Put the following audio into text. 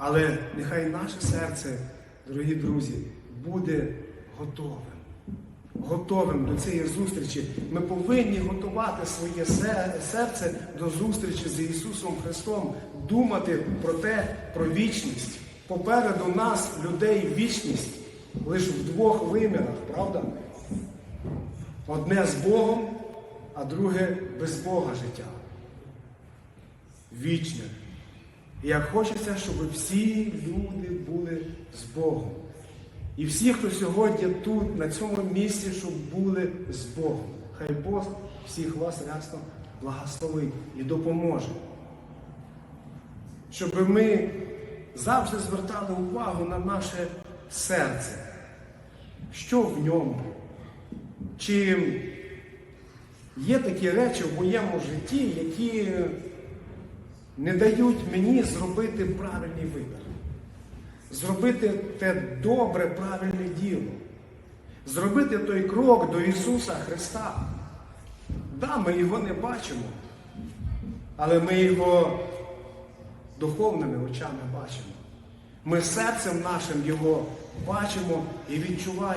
Але нехай наше серце, дорогі друзі, буде готовим. Готовим до цієї зустрічі. Ми повинні готувати своє серце до зустрічі з Ісусом Христом, думати про те, про вічність. Попереду нас, людей, вічність лише в двох вимірах, правда? Одне з Богом, а друге без Бога життя. Вічне. Як хочеться, щоб всі люди були з Богом. І всі, хто сьогодні тут, на цьому місці, щоб були з Богом. Хай Бог всіх вас рясно благословить і допоможе. Щоб ми завжди звертали увагу на наше серце. Що в ньому? Чи є такі речі в моєму житті, які не дають мені зробити правильний вибір, зробити те добре, правильне діло, зробити той крок до Ісуса Христа. Да, ми його не бачимо, але ми його духовними очами бачимо. Ми серцем нашим його бачимо і відчуваємо.